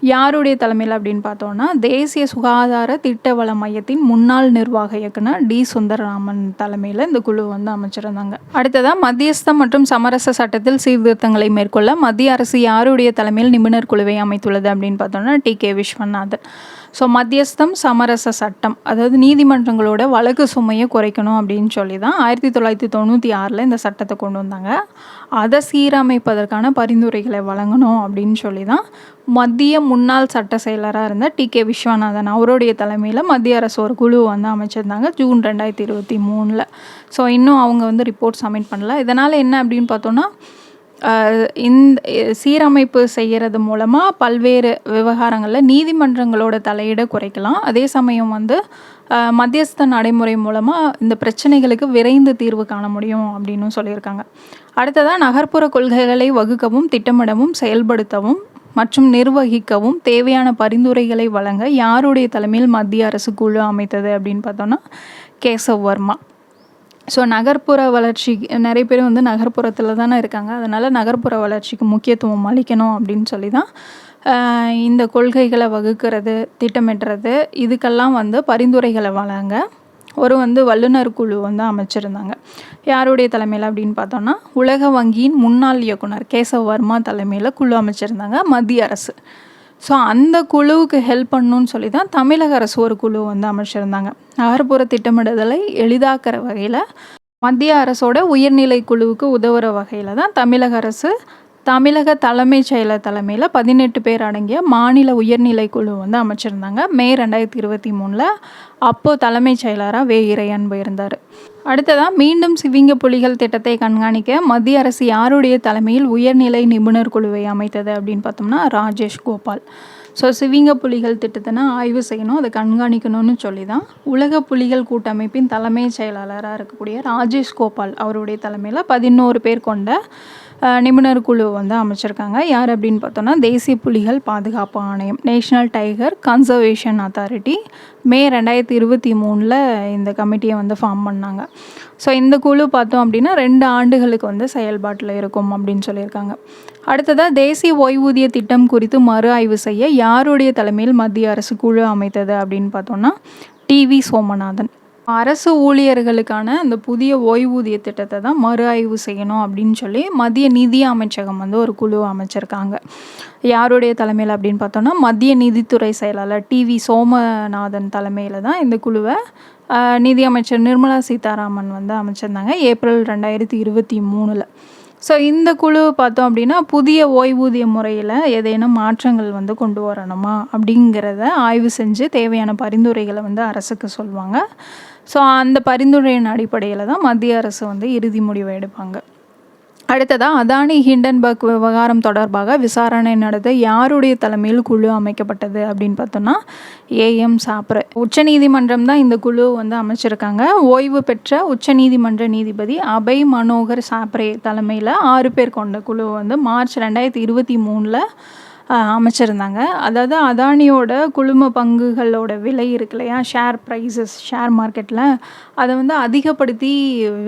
யாருடைய தலைமையில் அப்படின்னு பார்த்தோன்னா தேசிய சுகாதார திட்ட வள மையத்தின் முன்னாள் நிர்வாக இயக்குனர் டி. சுந்தரராமன் தலைமையில் இந்த குழு வந்து அமைச்சிருந்தாங்க. அடுத்ததாக மத்தியஸ்தம் மற்றும் சமரச சட்டத்தில் சீர்திருத்தங்களை மேற்கொள்ள மத்திய அரசு யாருடைய தலைமையில் நிபுணர் குழுவை அமைத்துள்ளது அப்படின்னு பார்த்தோன்னா டி. கே. விஸ்வநாதன். ஸோ மத்தியஸ்தம் சமரச சட்டம் அதாவது நீதிமன்றங்களோட வழக்கு சுமையை குறைக்கணும் அப்படின்னு சொல்லி தான் ஆயிரத்தி தொள்ளாயிரத்தி தொண்ணூற்றி ஆறில் இந்த சட்டத்தை கொண்டு வந்தாங்க. அதை சீரமைப்பதற்கான பரிந்துரைகளை வழங்கணும் அப்படின்னு சொல்லி தான் மத்திய முன்னாள் சட்ட செயலராக இருந்த டி. கே. விஸ்வநாதன் அவருடைய தலைமையில் மத்திய அரசு ஒரு குழு வந்து அமைச்சிருந்தாங்க ஜூன் ரெண்டாயிரத்தி இருபத்தி மூணில். ஸோ இன்னும் அவங்க வந்து ரிப்போர்ட் சப்மிட் பண்ணல. இதனால் என்ன அப்படின்னு பார்த்தோன்னா இந்த சீரமைப்பு செய்கிறது மூலமாக பல்வேறு விவகாரங்களில் நீதிமன்றங்களோட தலையீடை குறைக்கலாம். அதே சமயம் வந்து மத்தியஸ்த நடைமுறை மூலமாக இந்த பிரச்சனைகளுக்கு விரைந்து தீர்வு காண முடியும் அப்படின்னு சொல்லியிருக்காங்க. அடுத்ததாக நகர்ப்புற கொள்கைகளை வகுக்கவும் திட்டமிடவும் செயல்படுத்தவும் மற்றும் நிர்வகிக்கவும் தேவையான பரிந்துரைகளை வழங்க யாருடைய தலைமையில் மத்திய அரசு குழு அமைத்தது அப்படின்னு பார்த்தோன்னா கேசவ் வர்மா. ஸோ நகர்ப்புற வளர்ச்சி நிறைய பேர் வந்து நகர்ப்புறத்தில் தானே இருக்காங்க. அதனால் நகர்ப்புற வளர்ச்சிக்கு முக்கியத்துவம் அளிக்கணும் அப்படின்னு சொல்லி தான் இந்த கொள்கைகளை வகுக்கிறது திட்டமிடுறது. இதுக்கெல்லாம் வந்து பரிந்துரைகளை வழங்க ஒரு வந்து வல்லுநர் குழு வந்து அமைச்சிருந்தாங்க. யாருடைய தலைமையில் அப்படின்னு பார்த்தோன்னா உலக வங்கியின் முன்னாள் இயக்குனர் கேசவ் வர்மா தலைமையில் குழு அமைச்சிருந்தாங்க மத்திய அரசு. ஸோ அந்த குழுவுக்கு ஹெல்ப் பண்ணணும்னு சொல்லி தான் தமிழக அரசு ஒரு குழு வந்து அமைச்சிருந்தாங்க. நகர்ப்புற திட்டமிடுதலை எளிதாக்குற வகையில் மத்திய அரசோட உயர்நிலை குழுவுக்கு உதவுற வகையில் தான் தமிழக அரசு தமிழக தலைமைச் செயலர் தலைமையில் பதினெட்டு பேர் அடங்கிய மாநில உயர்நிலை குழு வந்து அமைச்சிருந்தாங்க. மே ரெண்டாயிரத்தி இருபத்தி மூணில் அப்போது தலைமைச் செயலராக வே இறையன்பு இருந்தார் அடுத்ததாக மீண்டும் சிவிங்க புலிகள் திட்டத்தை கண்காணிக்க மத்திய அரசு யாருடைய தலைமையில் உயர்நிலை நிபுணர் குழுவை அமைத்தது அப்படின்னு பார்த்தோம்னா ராஜேஷ் கோபால். ஸோ சிவிங்க புலிகள் திட்டத்தினா ஆய்வு செய்யணும் அதை கண்காணிக்கணும்னு சொல்லி தான் உலக புலிகள் கூட்டமைப்பின் தலைமைச் செயலாளராக இருக்கக்கூடிய ராஜேஷ் கோபால் அவருடைய தலைமையில் பதினோரு பேர் கொண்ட நிபுணர் குழு வந்து அமைச்சிருக்காங்க. யார் அப்படின்னு பார்த்தோன்னா தேசிய புலிகள் பாதுகாப்பு ஆணையம் national tiger conservation authority. May ரெண்டாயிரத்தி இருபத்தி மூணில் இந்த கமிட்டியை வந்து ஃபார்ம் பண்ணாங்க. ஸோ இந்த குழு பார்த்தோம் அப்படின்னா ரெண்டு ஆண்டுகளுக்கு வந்து செயல்பாட்டில் இருக்கும் அப்படின்னு சொல்லியிருக்காங்க. அடுத்ததாக தேசிய ஓய்வூதிய திட்டம் குறித்து மறு ஆய்வு செய்ய யாருடைய தலைமையில் மத்திய அரசு குழு அமைத்தது அப்படின்னு பார்த்தோன்னா டிவி சோமநாதன். அரசு ஊழியர்களுக்கான அந்த புதிய ஓய்வூதிய திட்டத்தை தான் மறு ஆய்வு செய்யணும் அப்படின்னு சொல்லி மத்திய நிதி அமைச்சகம் வந்து ஒரு குழு அமைச்சிருக்காங்க. யாருடைய தலைமையில் அப்படின்னு பார்த்தோன்னா மத்திய நிதித்துறை செயலாளர் டிவி சோமநாதன் தலைமையில் தான் இந்த குழுவை நிதியமைச்சர் நிர்மலா சீதாராமன் வந்து அமைச்சிருந்தாங்க ஏப்ரல் ரெண்டாயிரத்தி இருபத்தி மூணில். ஸோ இந்த குழு பார்த்தோம் அப்படின்னா புதிய ஓய்வூதிய முறையில் ஏதேனும் மாற்றங்கள் வந்து கொண்டு வரணுமா அப்படிங்கிறத ஆய்வு செஞ்சு தேவையான பரிந்துரைகளை வந்து அரசுக்கு சொல்லுவாங்க ஸோ அந்த பரிந்துரையின் அடிப்படையில் தான் மத்திய அரசு வந்து இறுதி முடிவை எடுப்பாங்க. அடுத்ததாக அதானி ஹிண்டன்பர்க் விவகாரம் தொடர்பாக விசாரணை நடத்த யாருடைய தலைமையில் குழு அமைக்கப்பட்டது அப்படின்னு பார்த்தோன்னா ஏஎம் சாப்ரே. உச்சநீதிமன்றம் தான் இந்த குழு வந்து அமைச்சிருக்காங்க. ஓய்வு பெற்ற உச்சநீதிமன்ற நீதிபதி அபய் மனோகர் சாப்ரே தலைமையில் ஆறு பேர் கொண்ட குழு வந்து மார்ச் ரெண்டாயிரத்தி இருபத்தி மூணில் அமைச்சிருந்தாங்க. அதாவது அதானியோட குழும பங்குகளோட விலை இருக்கு இல்லையா? ஷேர் ப்ரைஸஸ் ஷேர் மார்க்கெட்டில் அதை வந்து அதிகப்படுத்தி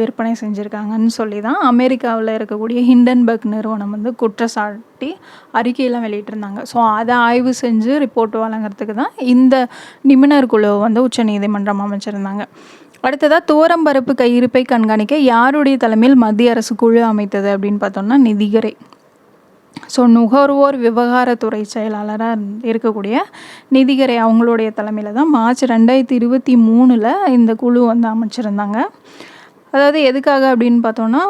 விற்பனை செஞ்சுருக்காங்கன்னு சொல்லி தான் அமெரிக்காவில் இருக்கக்கூடிய ஹிண்டன்பர்க் நிறுவனம் வந்து குற்றச்சாட்டி அறிக்கையெல்லாம் வெளியிட்டிருந்தாங்க. ஸோ அதை ஆய்வு செஞ்சு ரிப்போர்ட் வழங்குறதுக்கு தான் இந்த நிபுணர் குழு வந்து உச்சநீதிமன்றம் அமைச்சிருந்தாங்க. அடுத்ததாக துவரம்பரப்பு கையிருப்பை கண்காணிக்க யாருடைய தலைமையில் மத்திய அரசு குழு அமைத்தது அப்படின்னு பார்த்தோம்னா நிதிகரை. ஸோ நுகர்வோர் விவகாரத்துறை செயலாளராக இருக்கக்கூடிய நிதிகரை அவங்களுடைய தலைமையில் தான் மார்ச் ரெண்டாயிரத்தி இருபத்தி மூணில் இந்த குழு வந்து அமைச்சிருந்தாங்க. அதாவது எதுக்காக அப்படின்னு பார்த்தோன்னா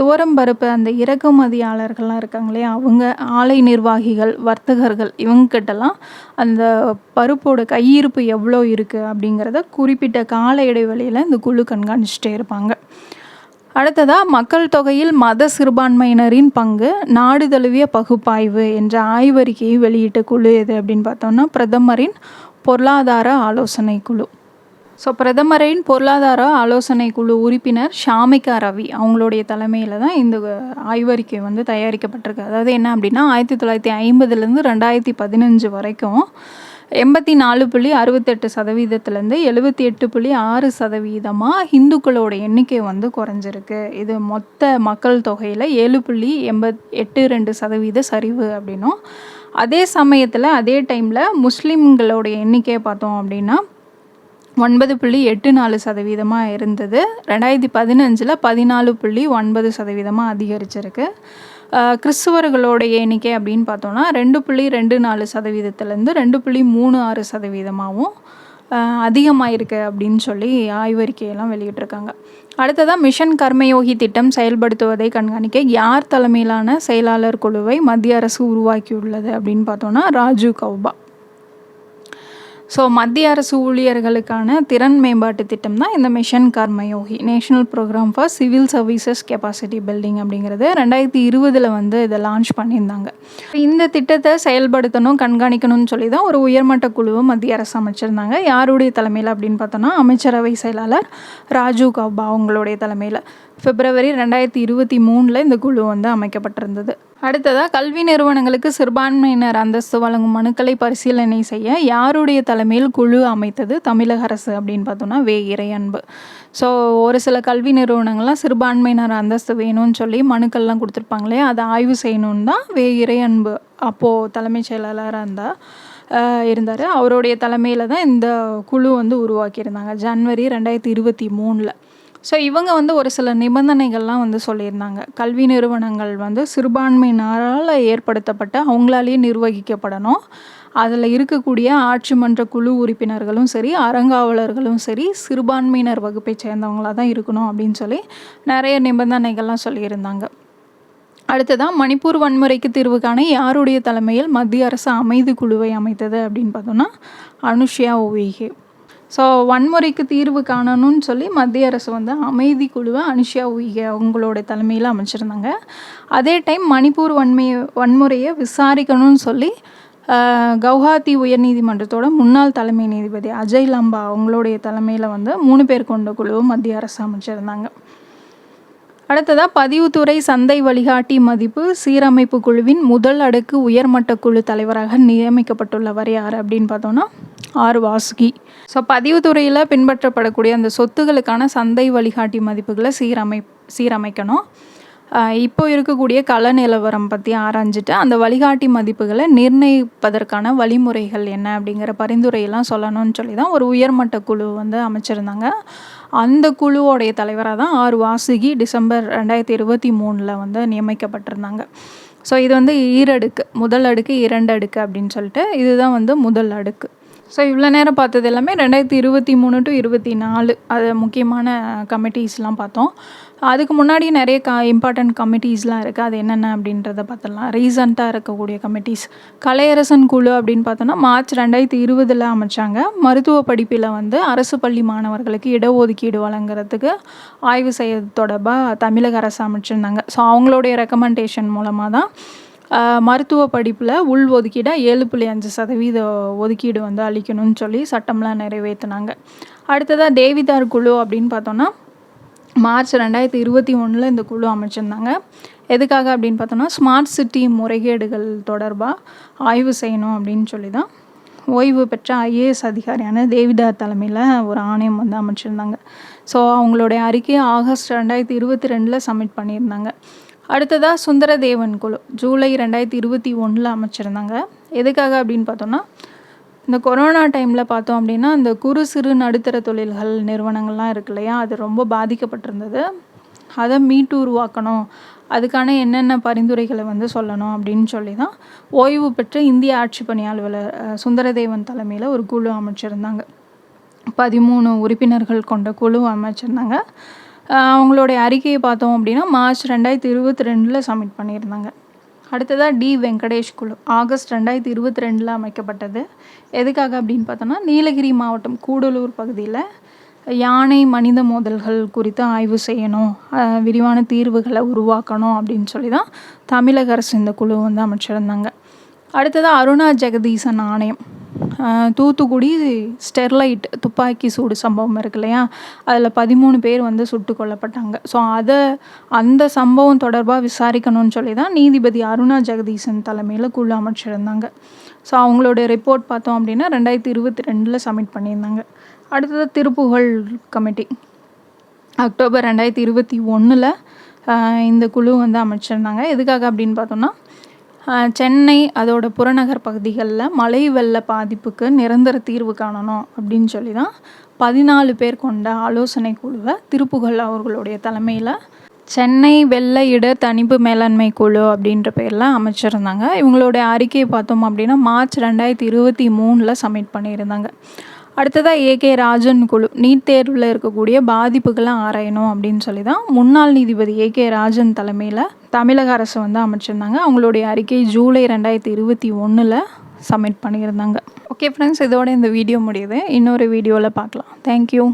துவரம் பருப்பு அந்த இறக்குமதியாளர்கள்லாம் இருக்காங்களே அவங்க ஆலை நிர்வாகிகள் வர்த்தகர்கள் இவங்ககிட்டலாம் அந்த பருப்போட கையிருப்பு எவ்வளோ இருக்குது அப்படிங்கிறத குறிப்பிட்ட கால இடைவெளியில் இந்த குழு கண்காணிச்சிட்டே இருப்பாங்க. அடுத்ததாக மக்கள் தொகையில் மத சிறுபான்மையினரின் பங்கு நாடு தழுவிய பகுப்பாய்வு என்ற ஆய்வறிக்கையை வெளியிட்ட குழு எது அப்படின்னு பார்த்தோம்னா பிரதமரின் பொருளாதார ஆலோசனை குழு. ஸோ பிரதமரின் பொருளாதார ஆலோசனை குழு உறுப்பினர் ஷாமிகா ரவி அவங்களுடைய தலைமையில் தான் இந்த ஆய்வறிக்கை வந்து தயாரிக்கப்பட்டிருக்கு. அதாவது என்ன அப்படின்னா ஆயிரத்தி தொள்ளாயிரத்தி ஐம்பதுலேருந்து ரெண்டாயிரத்தி பதினஞ்சு வரைக்கும் எண்பத்தி நாலு புள்ளி அறுபத்தெட்டு சதவீதத்துலேருந்து எழுபத்தி எட்டு புள்ளி ஆறு சதவீதமாக இந்துக்களோட எண்ணிக்கை வந்து குறைஞ்சிருக்கு. இது மொத்த மக்கள் தொகையில் ஏழு புள்ளி எண்பத் எட்டு ரெண்டு சதவீத சரிவு அப்படின்னும். அதே சமயத்தில் அதே டைமில் முஸ்லீம்களோட எண்ணிக்கையை பார்த்தோம் அப்படின்னா ஒன்பது புள்ளி எட்டு நாலு சதவீதமாக இருந்தது. ரெண்டாயிரத்தி பதினஞ்சில் பதினாலு புள்ளி ஒன்பது சதவீதமாக அதிகரிச்சிருக்கு. கிறிஸ்துவர்களோடைய எண்ணிக்கை அப்படின்னு பார்த்தோன்னா ரெண்டு புள்ளி ரெண்டு நாலு சதவீதத்துலேருந்து ரெண்டு புள்ளி மூணு ஆறு சதவீதமாகவும் அதிகமாக இருக்குது அப்படின்னு சொல்லி ஆய்வறிக்கையெல்லாம் வெளியிட்டிருக்காங்க. அடுத்ததாக மிஷன் கர்மயோகி திட்டம் செயல்படுத்துவதை கண்காணிக்க யார் தலைமையிலான செயலாளர் குழுவை மத்திய அரசு உருவாக்கியுள்ளது அப்படின்னு பார்த்தோன்னா ராஜு கௌபா. ஸோ மத்திய அரசு ஊழியர்களுக்கான திறன் மேம்பாட்டு திட்டம் தான் இந்த mission Karmayogi national programme for civil services capacity building அப்படிங்கிறது ரெண்டாயிரத்தி இருபதில் வந்து இதை லான்ச் பண்ணியிருந்தாங்க. இந்த திட்டத்தை செயல்படுத்தணும் கண்காணிக்கணும்னு சொல்லி தான் ஒரு உயர்மட்ட குழுவை மத்திய அரசு அமைச்சிருந்தாங்க. யாருடைய தலைமையில் அப்படின்னு பார்த்தோன்னா அமைச்சரவை செயலாளர் ராஜீவ் கௌபா அவங்களுடைய தலைமையில். பிப்ரவரி ரெண்டாயிரத்தி இருபத்தி மூணில் இந்த குழு வந்து அமைக்கப்பட்டிருந்தது. அடுத்ததாக கல்வி நிறுவனங்களுக்கு சிறுபான்மையினர் அந்தஸ்து வழங்கும் மனுக்களை பரிசீலனை செய்ய யாருடைய தலைமையில் குழு அமைத்தது தமிழக அரசு அப்படின்னு பார்த்தோம்னா வே. இறையன்பு. ஸோ ஒரு சில கல்வி நிறுவனங்கள்லாம் சிறுபான்மையினர் அந்தஸ்து வேணும்னு சொல்லி மனுக்கள்லாம் கொடுத்துருப்பாங்களே அதை ஆய்வு செய்யணுன்னு தான் வே. இறையன்பு அப்போது தலைமைச் செயலாளராக இருந்தால் இருந்தார். அவருடைய தலைமையில் தான் இந்த குழு வந்து உருவாக்கியிருந்தாங்க ஜனவரி ரெண்டாயிரத்தி இருபத்தி மூணில். ஸோ இவங்க வந்து ஒரு சில நிபந்தனைகள்லாம் வந்து சொல்லியிருந்தாங்க. கல்வி நிறுவனங்கள் வந்து சிறுபான்மையினரால் ஏற்படுத்தப்பட்ட அவங்களாலேயே நிர்வகிக்கப்படணும். அதில் இருக்கக்கூடிய ஆட்சி மன்ற குழு உறுப்பினர்களும் சரி அறங்காவலர்களும் சரி சிறுபான்மையினர் வகுப்பை சேர்ந்தவங்களாக தான் இருக்கணும் அப்படின்னு சொல்லி நிறைய நிபந்தனைகள்லாம் சொல்லியிருந்தாங்க. அடுத்ததாக மணிப்பூர் வன்முறைக்கு தீர்வு காண யாருடைய தலைமையில் மத்திய அரசு அமைதி குழுவை அமைத்தது அப்படின்னு பார்த்தோன்னா அனுஷ்யா ஓவிகே. ஸோ வன்முறைக்கு தீர்வு காணணும்னு சொல்லி மத்திய அரசு வந்து அமைதி குழுவை அனுஷியா உய்கே அவங்களோட தலைமையில் அமைச்சிருந்தாங்க. அதே டைம் மணிப்பூர் வன்மை வன்முறையை விசாரிக்கணும்னு சொல்லி கவுஹாத்தி உயர்நீதிமன்றத்தோட முன்னாள் தலைமை நீதிபதி அஜய் லம்பா அவங்களுடைய தலைமையில் வந்து மூணு பேர் கொண்ட குழுவை மத்திய அரசு அமைச்சிருந்தாங்க. அடுத்ததாக பதிவுத்துறை சந்தை வழிகாட்டி மதிப்பு சீரமைப்பு குழுவின் முதல் அடுக்கு உயர்மட்ட குழு தலைவராக நியமிக்கப்பட்டுள்ளவர் யார் அப்படின்னு பார்த்தோன்னா ஆர். வாசுகி. ஸோ பதிவுத்துறையில் பின்பற்றப்படக்கூடிய அந்த சொத்துகளுக்கான சந்தை வழிகாட்டி மதிப்புகளை சீரமை சீரமைக்கணும். இப்போ இருக்கக்கூடிய கள நிலவரம் பற்றி ஆராய்ஞ்சிட்டு அந்த வழிகாட்டி மதிப்புகளை நிர்ணயிப்பதற்கான வழிமுறைகள் என்ன அப்படிங்கிற பரிந்துரையெல்லாம் சொல்லணும்னு சொல்லி தான் ஒரு உயர்மட்ட குழு வந்து அமைச்சிருந்தாங்க. அந்த குழுவோடைய தலைவராக தான் ஆர் வாசுகி டிசம்பர் ரெண்டாயிரத்தி இருபத்தி மூணில் வந்து நியமிக்கப்பட்டிருந்தாங்க. ஸோ இது வந்து ஈரடுக்கு முதல் அடுக்கு இரண்டு அடுக்கு அப்படின்னு சொல்லிட்டு இதுதான் வந்து முதல் அடுக்கு. ஸோ இவ்வளோ நேரம் பார்த்தது எல்லாமே ரெண்டாயிரத்தி இருபத்தி மூணு டு இருபத்தி நாலு அது முக்கியமான கமிட்டிஸ்லாம் பார்த்தோம். அதுக்கு முன்னாடி நிறைய க இம்பார்ட்டண்ட் கமிட்டிஸ்லாம் இருக்குது அது என்னென்ன அப்படின்றத பார்த்துடலாம். ரீசண்டாக இருக்கக்கூடிய கமிட்டிஸ் கலையரசன் குழு அப்படின்னு பார்த்தோன்னா மார்ச் ரெண்டாயிரத்தி இருபதில் அமைச்சாங்க. மருத்துவ படிப்பில் வந்து அரசு பள்ளி மாணவர்களுக்கு இடஒதுக்கீடு வழங்குறதுக்கு ஆய்வு செய்ய தொடர்பாக தமிழக அரசு அமைச்சிருந்தாங்க. ஸோ அவங்களுடைய ரெக்கமெண்டேஷன் மூலமாக தான் மருத்துவ படிப்பில் உள் ஒதுக்கீடாக ஏழு புள்ளி அஞ்சு சதவீத ஒதுக்கீடு வந்து அளிக்கணும்னு சொல்லி சட்டம்லாம் நிறைவேற்றினாங்க அடுத்ததாக தேவிதார் குழு அப்படின்னு பார்த்தோன்னா மார்ச் ரெண்டாயிரத்தி இருபத்தி ஒன்றில் இந்த குழு அமைச்சிருந்தாங்க. எதுக்காக அப்படின்னு பார்த்தோன்னா ஸ்மார்ட் சிட்டி முறைகேடுகள் தொடர்பாக ஆய்வு செய்யணும் அப்படின்னு சொல்லி தான் ஓய்வு பெற்ற ஐஏஎஸ் அதிகாரியான தேவிதார் தலைமையில் ஒரு ஆணையம் வந்து அமைச்சிருந்தாங்க. ஸோ அவங்களுடைய அறிக்கையை ஆகஸ்ட் ரெண்டாயிரத்தி இருபத்தி ரெண்டில் சப்மிட் பண்ணியிருந்தாங்க. அடுத்ததாக சுந்தரதேவன் குழு. ஜூலை ரெண்டாயிரத்தி இருபத்தி ஒன்றில் அமைச்சிருந்தாங்க. எதுக்காக அப்படின்னு பார்த்தோன்னா இந்த கொரோனா டைமில் பார்த்தோம் அப்படின்னா இந்த குறு சிறு நடுத்தர தொழில்கள் நிறுவனங்கள்லாம் இருக்கு இல்லையா? அது ரொம்ப பாதிக்கப்பட்டிருந்தது. அதை மீட்டு உருவாக்கணும். அதுக்கான என்னென்ன பரிந்துரைகளை வந்து சொல்லணும் அப்படின்னு சொல்லி தான் ஓய்வு பெற்ற இந்திய ஆட்சி பணியாளர் சுந்தரதேவன் தலைமையில் ஒரு குழு அமைச்சிருந்தாங்க. பதிமூணு உறுப்பினர்கள் கொண்ட குழு அமைச்சிருந்தாங்க. அவங்களுடைய அறிக்கையை பார்த்தோம் அப்படின்னா மார்ச் ரெண்டாயிரத்தி இருபத்தி ரெண்டில் சப்மிட் பண்ணியிருந்தாங்க. அடுத்ததாக டி வெங்கடேஷ் குழு. ஆகஸ்ட் ரெண்டாயிரத்தி இருபத்தி ரெண்டில் அமைக்கப்பட்டது. எதுக்காக அப்படின்னு பார்த்தோன்னா நீலகிரி மாவட்டம் கூடலூர் பகுதியில் யானை மனித மோதல்கள் குறித்து ஆய்வு செய்யணும் விரிவான தீர்வுகளை உருவாக்கணும் அப்படின்னு சொல்லி தான் தமிழக அரசு இந்த குழு வந்து அமைச்சிருந்தாங்க. அடுத்ததாக அருணா ஜெகதீசன் ஆணையம். தூத்துக்குடி ஸ்டெர்லைட் துப்பாக்கி சூடு சம்பவம் இருக்கு இல்லையா? அதில் பதிமூணு பேர் வந்து சுட்டு கொல்லப்பட்டாங்க. ஸோ அதை அந்த சம்பவம் தொடர்பாக விசாரிக்கணும்னு சொல்லி தான் நீதிபதி அருணா ஜெகதீசன் தலைமையில் குழு அமைச்சிருந்தாங்க. ஸோ அவங்களோட ரிப்போர்ட் பார்த்தோம் அப்படின்னா ரெண்டாயிரத்தி இருபத்தி ரெண்டில் சப்மிட் பண்ணியிருந்தாங்க. அடுத்தது திருப்புகழ் கமிட்டி அக்டோபர் ரெண்டாயிரத்தி இருபத்தி ஒன்றில் இந்த குழு வந்து அமைச்சிருந்தாங்க. எதுக்காக அப்படின்னு பார்த்தோம்னா சென்னை அதோட புறநகர் பகுதிகளில் மழை வெள்ள பாதிப்புக்கு நிரந்தர தீர்வு காணணும் அப்படின்னு சொல்லி தான் பதினாலு பேர் கொண்ட ஆலோசனை குழுவை திருப்புகழ் அவர்களுடைய தலைமையில் சென்னை வெள்ள இடர் தணிப்பு மேலாண்மை குழு அப்படின்ற பேரில் அமைச்சிருந்தாங்க. இவங்களுடைய அறிக்கையை பார்த்தோம் அப்படின்னா மார்ச் ரெண்டாயிரத்தி இருபத்தி மூணில் சப்மிட் பண்ணியிருந்தாங்க. அடுத்ததாக ஏகே ராஜன் குழு நீட் தேர்வில் இருக்கக்கூடிய பாதிப்புகளை ஆராயணும் அப்படின்னு சொல்லி தான் முன்னாள் நீதிபதி ஏகே ராஜன் தலைமையில் தமிழக அரசு வந்து அமைச்சிருந்தாங்க. அவங்களுடைய அறிக்கை ஜூலை ரெண்டாயிரத்தி இருபத்தி ஒன்றில் சப்மிட் பண்ணியிருந்தாங்க. ஓகே ஃப்ரெண்ட்ஸ் இதோட இந்த வீடியோ முடியுது. இன்னொரு வீடியோவில் பார்க்கலாம். தேங்க்யூ